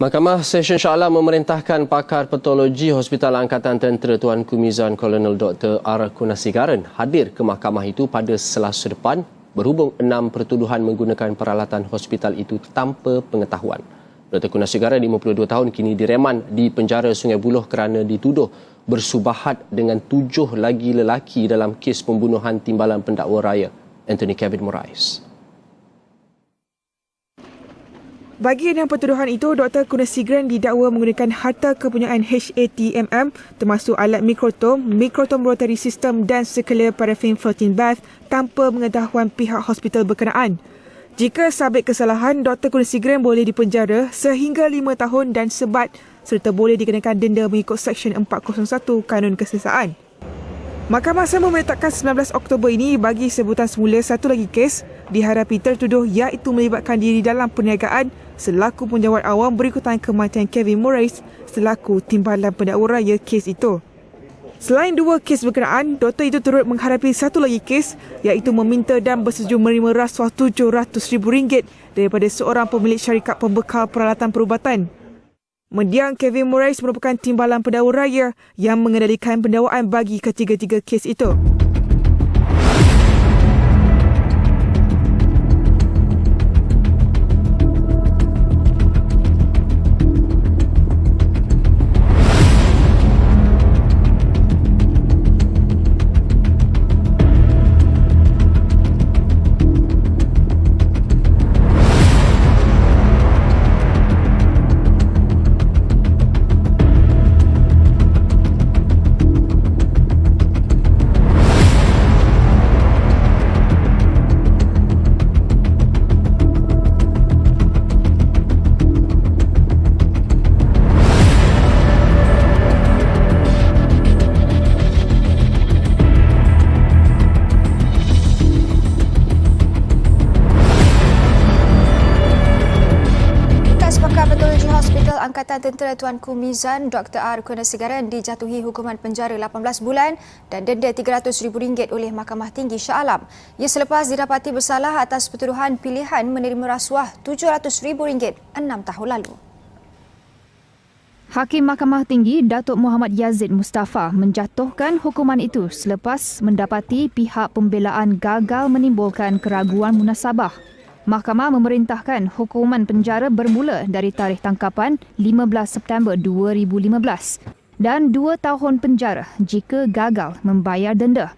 Mahkamah Session Shah Alam memerintahkan pakar patologi Hospital Angkatan Tentera Tuan Kumizan Kolonel Dr. R. Kunasigaran hadir ke mahkamah itu pada selasa depan berhubung enam pertuduhan menggunakan peralatan hospital itu tanpa pengetahuan. Dr. Kunasigaran 52 tahun kini direman di penjara Sungai Buloh kerana dituduh bersubahat dengan tujuh lagi lelaki dalam kes pembunuhan timbalan pendakwa raya Anthony Kevin Moraes. Bagi enam pertuduhan itu, Dr. Kunasigran didakwa menggunakan harta kepunyaan HATMM termasuk alat mikrotom, mikrotom rotary system dan sekalian paraffin floating bath tanpa pengetahuan pihak hospital berkenaan. Jika sabit kesalahan, Dr. Kunasigran boleh dipenjara sehingga lima tahun dan sebat serta boleh dikenakan denda mengikut Seksyen 401 Kanun Kesesaan. Mahkamah sama meletakkan 19 Oktober ini bagi sebutan semula satu lagi kes dihadapi tertuduh iaitu melibatkan diri dalam perniagaan selaku penjawat awam berikutan kematian Kevin Morris selaku timbalan pendakwa raya kes itu. Selain dua kes berkenaan, doktor itu turut menghadapi satu lagi kes iaitu meminta dan bersetuju menerima rasuah RM700,000 daripada seorang pemilik syarikat pembekal peralatan perubatan Mendiang Kevin Moraes merupakan timbalan pendakwa raya yang mengendalikan pendakwaan bagi ketiga-tiga kes itu. Angkatan Tentera Tuanku Mizan Dr. R. Kunasigaran dijatuhi hukuman penjara 18 bulan dan denda RM300,000 oleh Mahkamah Tinggi Shah Alam. Ia selepas didapati bersalah atas pertuduhan pilihan menerima rasuah RM700,000 enam tahun lalu. Hakim Mahkamah Tinggi Datuk Muhammad Yazid Mustafa menjatuhkan hukuman itu selepas mendapati pihak pembelaan gagal menimbulkan keraguan munasabah. Mahkamah memerintahkan hukuman penjara bermula dari tarikh tangkapan 15 September 2015 dan dua tahun penjara jika gagal membayar denda.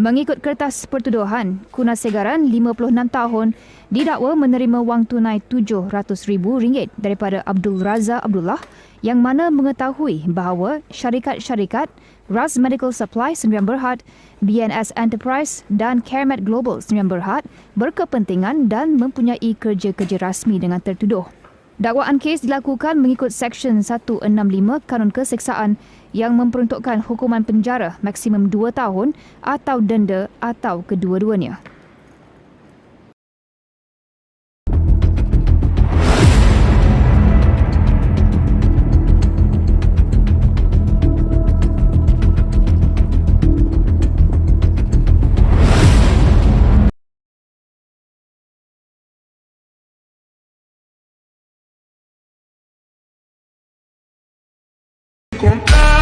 Mengikut kertas pertuduhan, Kuna Segaran 56 tahun didakwa menerima wang tunai RM700,000 daripada Abdul Raza Abdullah yang mana mengetahui bahawa syarikat-syarikat Raz Medical Supply Sdn Berhad, BNS Enterprise dan CareMed Global Sdn Berhad berkepentingan dan mempunyai kerja-kerja rasmi dengan tertuduh. Dakwaan kes dilakukan mengikut Seksyen 165 Kanun Keseksaan yang memperuntukkan hukuman penjara maksimum 2 tahun atau denda atau kedua-duanya. comprar.